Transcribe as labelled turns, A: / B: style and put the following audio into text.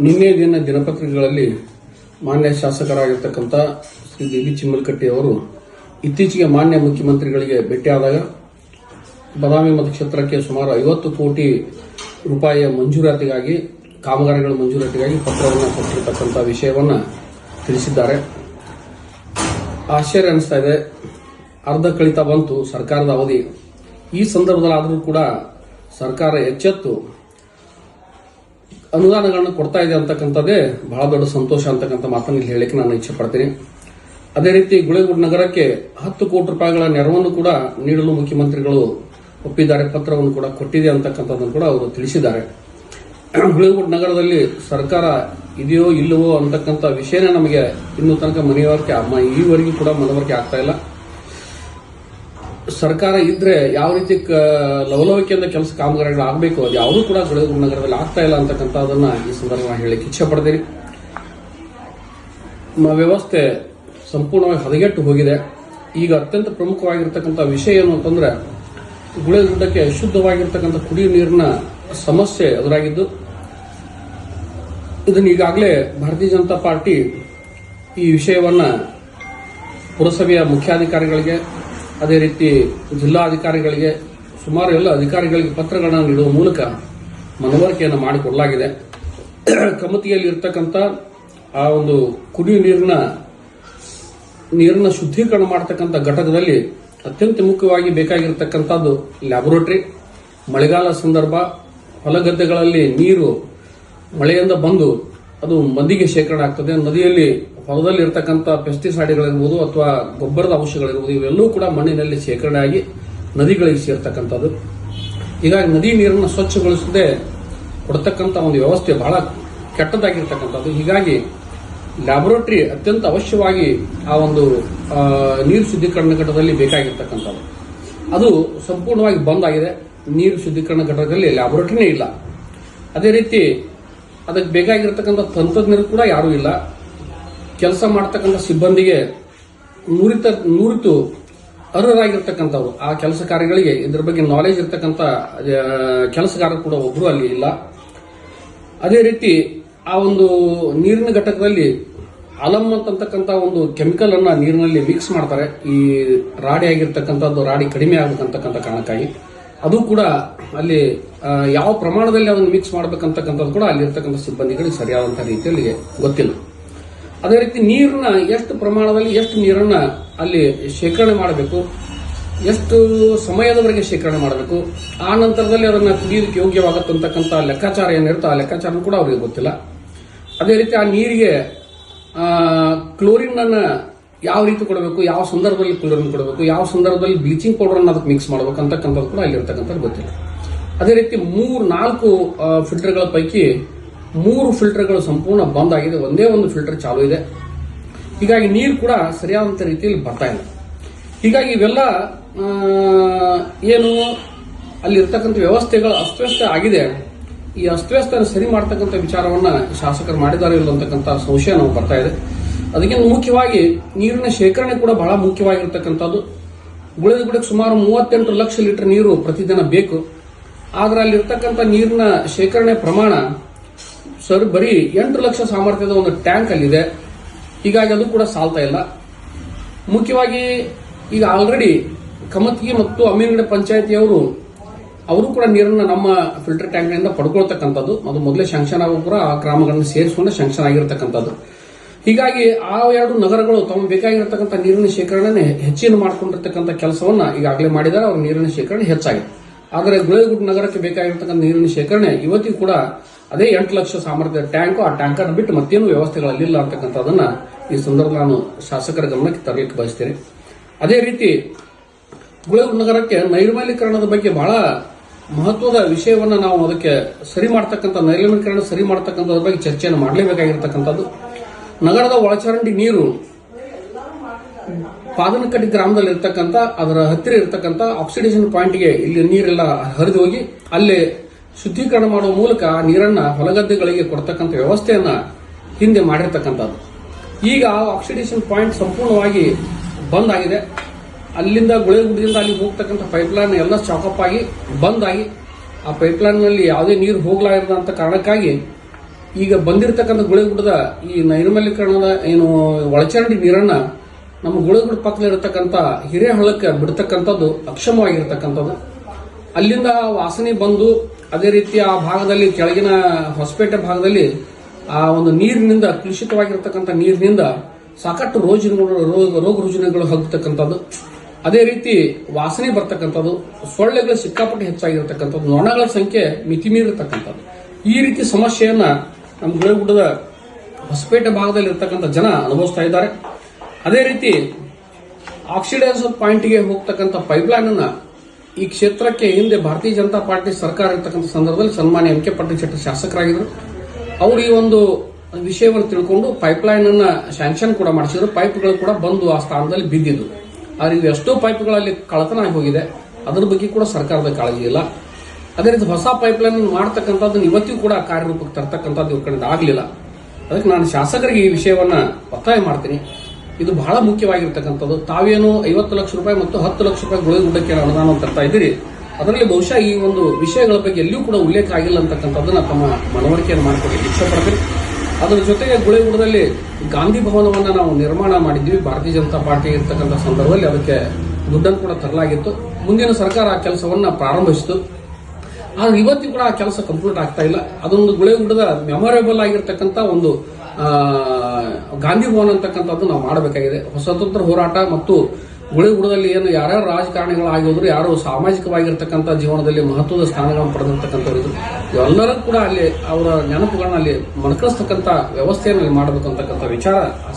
A: ನಿನ್ನೆ ದಿನ ದಿನಪತ್ರಿಕೆಗಳಲ್ಲಿ ಮಾನ್ಯ ಶಾಸಕರಾಗಿರ್ತಕ್ಕಂಥ ಶ್ರೀ ಡಿ ಬಿ ಚಿಮ್ಮಲಕಟ್ಟಿ ಅವರು ಇತ್ತೀಚೆಗೆ ಮಾನ್ಯ ಮುಖ್ಯಮಂತ್ರಿಗಳಿಗೆ ಭೇಟಿಯಾದಾಗ ಬದಾಮಿ ಮತಕ್ಷೇತ್ರಕ್ಕೆ ಸುಮಾರು ಐವತ್ತು ಕೋಟಿ ರೂಪಾಯಿಯ ಮಂಜೂರಾತಿಗಾಗಿ, ಕಾಮಗಾರಿಗಳ ಮಂಜೂರಾತಿಗಾಗಿ ಪತ್ರವನ್ನು ಕೊಟ್ಟಿರತಕ್ಕಂಥ ವಿಷಯವನ್ನು ತಿಳಿಸಿದ್ದಾರೆ. ಆಶ್ಚರ್ಯ ಅನಿಸ್ತಾ ಇದೆ. ಅರ್ಧ ಕಳಿತ ಬಂತು ಸರ್ಕಾರದ ಅವಧಿ. ಈ ಸಂದರ್ಭದಲ್ಲಾದರೂ ಕೂಡ ಸರ್ಕಾರ ಎಚ್ಚೆತ್ತು ಅನುದಾನಗಳನ್ನು ಕೊಡ್ತಾ ಇದೆ ಅಂತಕ್ಕಂಥದ್ದೇ ಬಹಳ ದೊಡ್ಡ ಸಂತೋಷ ಅಂತಕ್ಕಂಥ ಮಾತನ್ನು ಇಲ್ಲಿ ಹೇಳಕ್ಕೆ ನಾನು ಇಚ್ಛೆ ಪಡ್ತೀನಿ ಅದೇ ರೀತಿ ಗುಳೇಗುಡ್ ನಗರಕ್ಕೆ ಹತ್ತು ಕೋಟಿ ರೂಪಾಯಿಗಳ ನೆರವನ್ನು ಕೂಡ ನೀಡಲು ಮುಖ್ಯಮಂತ್ರಿಗಳು ಒಪ್ಪಿದ್ದಾರೆ, ಪತ್ರವನ್ನು ಕೂಡ ಕೊಟ್ಟಿದೆ ಅಂತಕ್ಕಂಥದ್ದನ್ನು ಕೂಡ ಅವರು ತಿಳಿಸಿದ್ದಾರೆ. ಗುಳೇಗುಡ್ ನಗರದಲ್ಲಿ ಸರ್ಕಾರ ಇದೆಯೋ ಇಲ್ಲವೋ ಅಂತಕ್ಕಂಥ ವಿಷಯನೇ ನಮಗೆ ಇನ್ನೂ ತನಕ ಮನೆಯವರಿಕೆ ಈವರೆಗೂ ಕೂಡ ಮನವರಿಕೆ ಆಗ್ತಾ ಇಲ್ಲ. ಸರ್ಕಾರ ಇದ್ರೆ ಯಾವ ರೀತಿ ಲವಲವಿಕೆಯಿಂದ ಕೆಲಸ ಕಾಮಗಾರಿಗಳು ಆಗಬೇಕು, ಅದು ಯಾವುದೂ ಕೂಡ ಗುಳೇಗುಡ್ ನಗರದಲ್ಲಿ ಆಗ್ತಾ ಇಲ್ಲ ಅಂತಕ್ಕಂಥದ್ದನ್ನ ಈ ಸಂದರ್ಭ ಹೇಳಲಿಕ್ಕೆ ಇಚ್ಛೆ ಪಡ್ತೀನಿ. ನಮ್ಮ ವ್ಯವಸ್ಥೆ ಸಂಪೂರ್ಣವಾಗಿ ಹದಗೆಟ್ಟು ಹೋಗಿದೆ. ಈಗ ಅತ್ಯಂತ ಪ್ರಮುಖವಾಗಿರ್ತಕ್ಕಂಥ ವಿಷಯ ಏನು ಅಂತಂದ್ರೆ ಗುಳೇಗುಡ್ಡಕ್ಕೆ ಶುದ್ಧವಾಗಿರ್ತಕ್ಕಂಥ ಕುಡಿಯುವ ನೀರಿನ ಸಮಸ್ಯೆ ಎದುರಾಗಿದ್ದು, ಇದನ್ನು ಈಗಾಗಲೇ ಭಾರತೀಯ ಜನತಾ ಪಾರ್ಟಿ ಈ ವಿಷಯವನ್ನ ಪುರಸಭೆಯ ಮುಖ್ಯಾಧಿಕಾರಿಗಳಿಗೆ ಅದೇ ರೀತಿ ಜಿಲ್ಲಾಧಿಕಾರಿಗಳಿಗೆ ಸುಮಾರು ಎಲ್ಲ ಅಧಿಕಾರಿಗಳಿಗೆ ಪತ್ರಗಳನ್ನು ನೀಡುವ ಮೂಲಕ ಮನವರಿಕೆಯನ್ನು ಮಾಡಿಕೊಡಲಾಗಿದೆ. ಕಮತಿಯಲ್ಲಿ ಇರ್ತಕ್ಕಂಥ ಆ ಒಂದು ಕುಡಿಯುವ ನೀರಿನ ನೀರನ್ನ ಶುದ್ಧೀಕರಣ ಮಾಡತಕ್ಕಂಥ ಘಟಕದಲ್ಲಿ ಅತ್ಯಂತ ಮುಖ್ಯವಾಗಿ ಬೇಕಾಗಿರತಕ್ಕಂಥದ್ದು ಲ್ಯಾಬೊರೇಟರಿ. ಮಳೆಗಾಲ ಸಂದರ್ಭ, ಹೊಲಗದ್ದೆಗಳಲ್ಲಿ ನೀರು ಮಳೆಯಿಂದ ಬಂದು ಅದು ನದಿಗೆ ಶೇಖರಣೆ ಆಗ್ತದೆ. ನದಿಯಲ್ಲಿ ಹೊಲದಲ್ಲಿ ಇರತಕ್ಕಂಥ ಪೆಸ್ಟಿಸೈಡ್ಗಳಿರ್ಬೋದು ಅಥವಾ ಗೊಬ್ಬರದ ಅಂಶಗಳಿರ್ಬೋದು, ಇವೆಲ್ಲವೂ ಕೂಡ ಮಣ್ಣಿನಲ್ಲಿ ಶೇಖರಣೆ ಆಗಿ ನದಿಗಳಿಗೆ ಸೇರ್ತಕ್ಕಂಥದ್ದು. ಹೀಗಾಗಿ ನದಿ ನೀರನ್ನು ಸ್ವಚ್ಛಗೊಳಿಸದೆ ಕೊಡ್ತಕ್ಕಂಥ ಒಂದು ವ್ಯವಸ್ಥೆ ಬಹಳ ಕೆಟ್ಟದಾಗಿರ್ತಕ್ಕಂಥದ್ದು. ಹೀಗಾಗಿ ಲ್ಯಾಬೊರೇಟರಿ ಅತ್ಯಂತ ಅವಶ್ಯವಾಗಿ ಆ ಒಂದು ನೀರು ಶುದ್ಧೀಕರಣ ಘಟಕದಲ್ಲಿ ಬೇಕಾಗಿರ್ತಕ್ಕಂಥದ್ದು. ಅದು ಸಂಪೂರ್ಣವಾಗಿ ಬಂದ್ ಆಗಿದೆ. ನೀರು ಶುದ್ಧೀಕರಣ ಘಟಕದಲ್ಲಿ ಲ್ಯಾಬೊರೇಟರಿನೇ ಇಲ್ಲ. ಅದೇ ರೀತಿ ಅದಕ್ಕೆ ಬೇಕಾಗಿರ್ತಕ್ಕಂಥ ತಂತ್ರಜ್ಞರು ಕೂಡ ಯಾರೂ ಇಲ್ಲ. ಕೆಲಸ ಮಾಡ್ತಕ್ಕಂಥ ಸಿಬ್ಬಂದಿಗೆ ನುರಿತ, ನುರಿತು ಅರ್ಹರಾಗಿರ್ತಕ್ಕಂಥವ್ರು. ಆ ಕೆಲಸ ಕಾರ್ಯಗಳಿಗೆ ಇದ್ರ ಬಗ್ಗೆ ನಾಲೆಜ್ ಇರ್ತಕ್ಕಂಥ ಕೆಲಸಗಾರರು ಕೂಡ ಒಬ್ಬರು ಅಲ್ಲಿ ಇಲ್ಲ. ಅದೇ ರೀತಿ ಆ ಒಂದು ನೀರಿನ ಘಟಕದಲ್ಲಿ ಅಲಮ್ ಅಂತಕ್ಕಂಥ ಒಂದು ಕೆಮಿಕಲ್ ಅನ್ನ ನೀರಿನಲ್ಲಿ ಮಿಕ್ಸ್ ಮಾಡ್ತಾರೆ. ಈ ರಾಡಿ ಆಗಿರ್ತಕ್ಕಂಥದ್ದು ರಾಡಿ ಕಡಿಮೆ ಆಗಬೇಕಂತಕ್ಕಂಥ ಕಾರಣಕ್ಕಾಗಿ. ಅದು ಕೂಡ ಅಲ್ಲಿ ಯಾವ ಪ್ರಮಾಣದಲ್ಲಿ ಅದನ್ನು ಮಿಕ್ಸ್ ಮಾಡಬೇಕಂತಕ್ಕಂಥದ್ದು ಕೂಡ ಅಲ್ಲಿರ್ತಕ್ಕಂಥ ಸಿಬ್ಬಂದಿಗಳಿಗೆ ಸರಿಯಾದಂಥ ರೀತಿಯಲ್ಲಿ ಗೊತ್ತಿಲ್ಲ. ಅದೇ ರೀತಿ ನೀರನ್ನ ಎಷ್ಟು ಪ್ರಮಾಣದಲ್ಲಿ ಎಷ್ಟು ನೀರನ್ನ ಅಲ್ಲಿ ಶೇಖರಣೆ ಮಾಡಬೇಕು, ಎಷ್ಟು ಸಮಯದವರೆಗೆ ಶೇಖರಣೆ ಮಾಡಬೇಕು, ಆ ನಂತರದಲ್ಲಿ ಅದನ್ನು ಕುಡಿಯೋದಕ್ಕೆ ಯೋಗ್ಯವಾಗತ್ತಂತಕ್ಕಂಥ ಲೆಕ್ಕಾಚಾರ ಏನಿರುತ್ತೋ ಆ ಲೆಕ್ಕಾಚಾರ ಕೂಡ ಅವರಿಗೆ ಗೊತ್ತಿಲ್ಲ. ಅದೇ ರೀತಿ ಆ ನೀರಿಗೆ ಕ್ಲೋರಿನ್ ಅನ್ನ ಯಾವ ರೀತಿ ಕೊಡಬೇಕು, ಯಾವ ಸಂದರ್ಭದಲ್ಲಿ ಕ್ಲೋರಿನ್ ಕೊಡಬೇಕು, ಯಾವ ಸಂದರ್ಭದಲ್ಲಿ ಬ್ಲೀಚಿಂಗ್ ಪೌಡರ್ ಅದಕ್ಕೆ ಮಿಕ್ಸ್ ಮಾಡಬೇಕು ಅಂತಕ್ಕಂಥದ್ದು ಕೂಡ ಅಲ್ಲಿರ್ತಕ್ಕಂಥದ್ದು ಗೊತ್ತಿಲ್ಲ. ಅದೇ ರೀತಿ ಮೂರು, ನಾಲ್ಕು ಫಿಲ್ಟರ್ಗಳ ಪೈಕಿ ಮೂರು ಫಿಲ್ಟರ್ಗಳು ಸಂಪೂರ್ಣ ಬಂದ್ ಆಗಿದೆ. ಒಂದೇ ಒಂದು ಫಿಲ್ಟರ್ ಚಾಲು ಇದೆ. ಹೀಗಾಗಿ ನೀರು ಕೂಡ ಸರಿಯಾದಂಥ ರೀತಿಯಲ್ಲಿ ಬರ್ತಾ ಇಲ್ಲ. ಹೀಗಾಗಿ ಇವೆಲ್ಲ ಏನು ಅಲ್ಲಿ ಇರ್ತಕ್ಕಂಥ ವ್ಯವಸ್ಥೆಗಳು ಅಸ್ತವ್ಯಸ್ತ ಆಗಿದೆ. ಈ ಅಸ್ತವ್ಯಸ್ತ ಸರಿ ಮಾಡ್ತಕ್ಕಂಥ ವಿಚಾರವನ್ನ ಶಾಸಕರು ಮಾಡಿದ್ದಾರೆ ಇಲ್ಲ ಅಂತಕ್ಕಂಥ ಸಂಶಯ ನಾವು ಬರ್ತಾ ಇದೆ. ಅದಕ್ಕಿಂತ ಮುಖ್ಯವಾಗಿ ನೀರಿನ ಶೇಖರಣೆ ಕೂಡ ಬಹಳ ಮುಖ್ಯವಾಗಿರ್ತಕ್ಕಂಥದ್ದು. ಗುಳೆದ ಗುಡಕ್ಕೆ ಸುಮಾರು ಮೂವತ್ತೆಂಟು ಲಕ್ಷ ಲೀಟರ್ ನೀರು ಪ್ರತಿದಿನ ಬೇಕು. ಆದ್ರೆ ಅಲ್ಲಿರ್ತಕ್ಕಂಥ ನೀರಿನ ಶೇಖರಣೆ ಪ್ರಮಾಣ ಸರ್, ಬರೀ ಎಂಟು ಲಕ್ಷ ಸಾಮರ್ಥ್ಯದ ಒಂದು ಟ್ಯಾಂಕ್ ಅಲ್ಲಿದೆ. ಹೀಗಾಗಿ ಅದು ಕೂಡ ಸಾಲ್ತಾ ಇಲ್ಲ. ಮುಖ್ಯವಾಗಿ ಈಗ ಆಲ್ರೆಡಿ ಕಮತ್ಗಿ ಮತ್ತು ಅಮೀನ್ಗಡೆ ಪಂಚಾಯತಿಯವರು, ಅವರು ಕೂಡ ನೀರನ್ನು ನಮ್ಮ ಫಿಲ್ಟರ್ ಟ್ಯಾಂಕ್ನಿಂದ ಪಡ್ಕೊಳ್ತಕ್ಕಂಥದ್ದು. ಅದು ಮೊದಲೇ ಶಂಕ್ಷನ್ ಆಗೋ ಕೂಡ ಆ ಕ್ರಮಗಳನ್ನು ಸೇರಿಸಿಕೊಂಡು ಶಾಂಕ್ಷನ್ ಆಗಿರತಕ್ಕಂಥದ್ದು. ಹೀಗಾಗಿ ಆ ಎರಡು ನಗರಗಳು ತಮ್ಮ ಬೇಕಾಗಿರತಕ್ಕಂಥ ನೀರಿನ ಶೇಖರಣೆ ಹೆಚ್ಚಿನ ಮಾಡಿಕೊಂಡಿರ್ತಕ್ಕಂಥ ಕೆಲಸವನ್ನ ಈಗಾಗಲೇ ಮಾಡಿದ್ದಾರೆ. ಅವ್ರ ನೀರಿನ ಶೇಖರಣೆ ಹೆಚ್ಚಾಗಿದೆ. ಆದರೆ ಗುಳೇಗುಡ್ ನಗರಕ್ಕೆ ಬೇಕಾಗಿರತಕ್ಕಂಥ ನೀರಿನ ಶೇಖರಣೆ ಇವತ್ತಿಗೂ ಕೂಡ ಅದೇ ಎಂಟು ಲಕ್ಷ ಸಾಮರ್ಥ್ಯದ ಟ್ಯಾಂಕು, ಆ ಟ್ಯಾಂಕರ್ ಬಿಟ್ಟು ಮತ್ತೇನು ವ್ಯವಸ್ಥೆಗಳಲ್ಲಿಲ್ಲ ಅಂತಕ್ಕಂಥದನ್ನ ಈ ಸಂದರ್ಭ ನಾನು ಶಾಸಕರ ಗಮನಕ್ಕೆ ತರಲಿಕ್ಕೆ ಬಯಸ್ತೇನೆ. ಅದೇ ರೀತಿ ಗುಳೇಗುಡ್ ನಗರಕ್ಕೆ ನೈರ್ಮಲೀಕರಣದ ಬಗ್ಗೆ ಬಹಳ ಮಹತ್ವದ ವಿಷಯವನ್ನ ನಾವು ಅದಕ್ಕೆ ಸರಿ ಮಾಡ್ತಕ್ಕಂಥ ನೈರ್ಮಲೀಕರಣ ಸರಿ ಮಾಡ್ತಕ್ಕಂಥದ್ರ ಬಗ್ಗೆ ಚರ್ಚೆಯನ್ನು ಮಾಡಲೇಬೇಕಾಗಿರ್ತಕ್ಕಂಥದ್ದು. ನಗರದ ಒಳಚರಂಡಿ ನೀರು ಪಾದನಕಟ್ಟಿ ಗ್ರಾಮದಲ್ಲಿ ಇರ್ತಕ್ಕಂಥ ಅದರ ಹತ್ತಿರ ಇರತಕ್ಕಂಥ ಆಕ್ಸಿಡೇಷನ್ ಪಾಯಿಂಟ್ಗೆ ಇಲ್ಲಿ ನೀರೆಲ್ಲ ಹರಿದು ಹೋಗಿ, ಅಲ್ಲಿ ಶುದ್ಧೀಕರಣ ಮಾಡುವ ಮೂಲಕ ಆ ನೀರನ್ನ ಹೊಲಗದ್ದೆಗಳಿಗೆ ಕೊಡ್ತಕ್ಕಂಥ ವ್ಯವಸ್ಥೆಯನ್ನ ಹಿಂದೆ ಮಾಡಿರ್ತಕ್ಕಂಥದ್ದು. ಈಗ ಆಕ್ಸಿಡೇಷನ್ ಪಾಯಿಂಟ್ ಸಂಪೂರ್ಣವಾಗಿ ಬಂದ್ ಆಗಿದೆ ಅಲ್ಲಿಂದ ಗುಳೇಗುಡ್ದಿಂದ ಅಲ್ಲಿ ಹೋಗ್ತಕ್ಕಂಥ ಪೈಪ್ಲೈನ್ ಎಲ್ಲ ಚಾಕಪ್ ಆಗಿ ಬಂದ್ ಆಗಿ, ಆ ಪೈಪ್ಲೈನ್ನಲ್ಲಿ ಯಾವುದೇ ನೀರು ಹೋಗಲಾರದಂಥ ಕಾರಣಕ್ಕಾಗಿ ಈಗ ಬಂದಿರತಕ್ಕಂಥ ಗುಳೆಗುಡ್ಡದ ಈ ನೈರ್ಮಲ್ಯೀಕರಣದ ಏನು ಒಳಚರಂಡಿ ನೀರನ್ನು ನಮ್ಮ ಗುಳೆಗುಡ್ಡ ಪಕ್ಕದಲ್ಲಿರತಕ್ಕಂಥ ಹಿರೇಹಳ್ಳಕ್ಕೆ ಬಿಡ್ತಕ್ಕಂಥದ್ದು ಅಕ್ಷಮವಾಗಿರ್ತಕ್ಕಂಥದ್ದು. ಅಲ್ಲಿಂದ ವಾಸನೆ ಬಂದು ಅದೇ ರೀತಿ ಆ ಭಾಗದಲ್ಲಿ ಕೆಳಗಿನ ಹೊಸಪೇಟೆ ಭಾಗದಲ್ಲಿ ಆ ಒಂದು ನೀರಿನಿಂದ ಕಲುಷಿತವಾಗಿರ್ತಕ್ಕಂಥ ನೀರಿನಿಂದ ಸಾಕಷ್ಟು ರೋಜ ರೋಗ ರೋಗ ರುಜಿನಗಳು ಹಗ್ತಕ್ಕಂಥದ್ದು ಅದೇ ರೀತಿ ವಾಸನೆ ಬರ್ತಕ್ಕಂಥದ್ದು, ಸೊಳ್ಳೆಗಳು ಸಿಕ್ಕಾಪಟ್ಟೆ ಹೆಚ್ಚಾಗಿರ್ತಕ್ಕಂಥದ್ದು, ನೊಣಗಳ ಸಂಖ್ಯೆ ಮಿತಿ ಮೀರಿರ್ತಕ್ಕಂಥದ್ದು ಈ ರೀತಿ ಸಮಸ್ಯೆಯನ್ನ ನಮ್ಮ ಗುಳೆಗುಡ್ಡದ ಹೊಸಪೇಟೆ ಭಾಗದಲ್ಲಿ ಇರ್ತಕ್ಕಂಥ ಜನ ಅನುಭವಿಸ್ತಾ ಇದ್ದಾರೆ. ಅದೇ ರೀತಿ ಆಕ್ಸಿಡೈಸ್ ಪಾಯಿಂಟ್ಗೆ ಹೋಗ್ತಕ್ಕಂಥ ಪೈಪ್ಲೈನ್ ಅನ್ನ ಈ ಕ್ಷೇತ್ರಕ್ಕೆ ಹಿಂದೆ ಭಾರತೀಯ ಜನತಾ ಪಾರ್ಟಿ ಸರ್ಕಾರ ಇರ್ತಕ್ಕಂಥ ಸಂದರ್ಭದಲ್ಲಿ ಸನ್ಮಾನ್ಯ ಎಂ ಕೆ ಪಾಟೀಲ್ ಶೆಟ್ಟಿ ಶಾಸಕರಾಗಿದ್ದರು. ಅವರು ಈ ಒಂದು ವಿಷಯವನ್ನು ತಿಳ್ಕೊಂಡು ಪೈಪ್ಲೈನ್ ಅನ್ನು ಸ್ಯಾಂಕ್ಷನ್ ಕೂಡ ಮಾಡಿಸಿದ್ರು. ಪೈಪ್ಗಳು ಕೂಡ ಬಂದು ಆ ಸ್ಥಾನದಲ್ಲಿ ಬಿದ್ದಿದ್ದು. ಆದ್ರೆ ಇದು ಎಷ್ಟೋ ಪೈಪ್ಗಳಲ್ಲಿ ಕಳತನ ಆಗಿ ಹೋಗಿದೆ. ಅದರ ಬಗ್ಗೆ ಕೂಡ ಸರ್ಕಾರದ ಕಾಳಜಿ ಇಲ್ಲ. ಅದೇ ರೀತಿ ಹೊಸ ಪೈಪ್ಲೈನ್ ಮಾಡ್ತಕ್ಕಂಥದ್ದನ್ನು ಇವತ್ತಿಗೂ ಕೂಡ ಕಾರ್ಯರೂಪಕ್ಕೆ ತರ್ತಕ್ಕಂಥದ್ದು ಇವ್ರ ಕಡೆ ಆಗಲಿಲ್ಲ. ಅದಕ್ಕೆ ನಾನು ಶಾಸಕರಿಗೆ ಈ ವಿಷಯವನ್ನ ಒತ್ತಾಯ ಮಾಡ್ತೀನಿ. ಇದು ಬಹಳ ಮುಖ್ಯವಾಗಿರ್ತಕ್ಕಂಥದ್ದು. ತಾವೇನು ಐವತ್ತು ಲಕ್ಷ ರೂಪಾಯಿ ಮತ್ತು ಹತ್ತು ಲಕ್ಷ ರೂಪಾಯಿ ಗುಳೆಗುಡ್ಡಕ್ಕೆ ಅನುದಾನ ತರ್ತಾ ಇದ್ದೀರಿ, ಅದರಲ್ಲಿ ಬಹುಶಃ ಈ ಒಂದು ವಿಷಯಗಳ ಬಗ್ಗೆ ಎಲ್ಲಿಯೂ ಕೂಡ ಉಲ್ಲೇಖ ಆಗಿಲ್ಲ ಅಂತಕ್ಕಂಥದ್ದನ್ನ ತಮ್ಮ ಮನವರಿಕೆಯನ್ನು ಮಾಡಿಕೊಡಲಿಕ್ಕೆ ಇಷ್ಟಪಡ್ತೀನಿ ಅದರ ಜೊತೆಗೆ ಗುಳೆಗುಡದಲ್ಲಿ ಗಾಂಧಿ ಭವನವನ್ನು ನಾವು ನಿರ್ಮಾಣ ಮಾಡಿದ್ವಿ ಭಾರತೀಯ ಜನತಾ ಪಾರ್ಟಿ ಇರ್ತಕ್ಕಂಥ ಸಂದರ್ಭದಲ್ಲಿ ಅದಕ್ಕೆ ದುಡ್ಡನ್ನು ಕೂಡ ತರಲಾಗಿತ್ತು. ಮುಂದಿನ ಸರ್ಕಾರ ಆ ಕೆಲಸವನ್ನ ಪ್ರಾರಂಭಿಸಿತು. ಆದ್ರೆ ಇವತ್ತಿಗೂ ಕೂಡ ಆ ಕೆಲಸ ಕಂಪ್ಲೀಟ್ ಆಗ್ತಾ ಇಲ್ಲ. ಅದೊಂದು ಗುಳೆಗುಡ್ಡದ ಮೆಮೊರೇಬಲ್ ಆಗಿರ್ತಕ್ಕಂಥ ಒಂದು ಗಾಂಧಿ ಭವನ ಅಂತಕ್ಕಂಥದ್ದು ನಾವು ಮಾಡಬೇಕಾಗಿದೆ. ಸ್ವತಂತ್ರ ಹೋರಾಟ ಮತ್ತು ಗುಳೆಗುಡದಲ್ಲಿ ಏನು ಯಾರ್ಯಾರು ರಾಜಕಾರಣಿಗಳು ಆಗಿದ್ರು ಯಾರು ಸಾಮಾಜಿಕವಾಗಿರ್ತಕ್ಕಂಥ ಜೀವನದಲ್ಲಿ ಮಹತ್ವದ ಸ್ಥಾನಗಳನ್ನು ಪಡೆದಿರ್ತಕ್ಕಂಥವ್ರು ಇದ್ರು. ಕೂಡ ಅಲ್ಲಿ ಅವರ ನೆನಪುಗಳನ್ನ ಅಲ್ಲಿ ಮನಕಳಿಸ್ತಕ್ಕಂಥ ವ್ಯವಸ್ಥೆಯನ್ನು ಅಲ್ಲಿ ಮಾಡಬೇಕು ಅಂತಕ್ಕಂಥ ವಿಚಾರ ಆ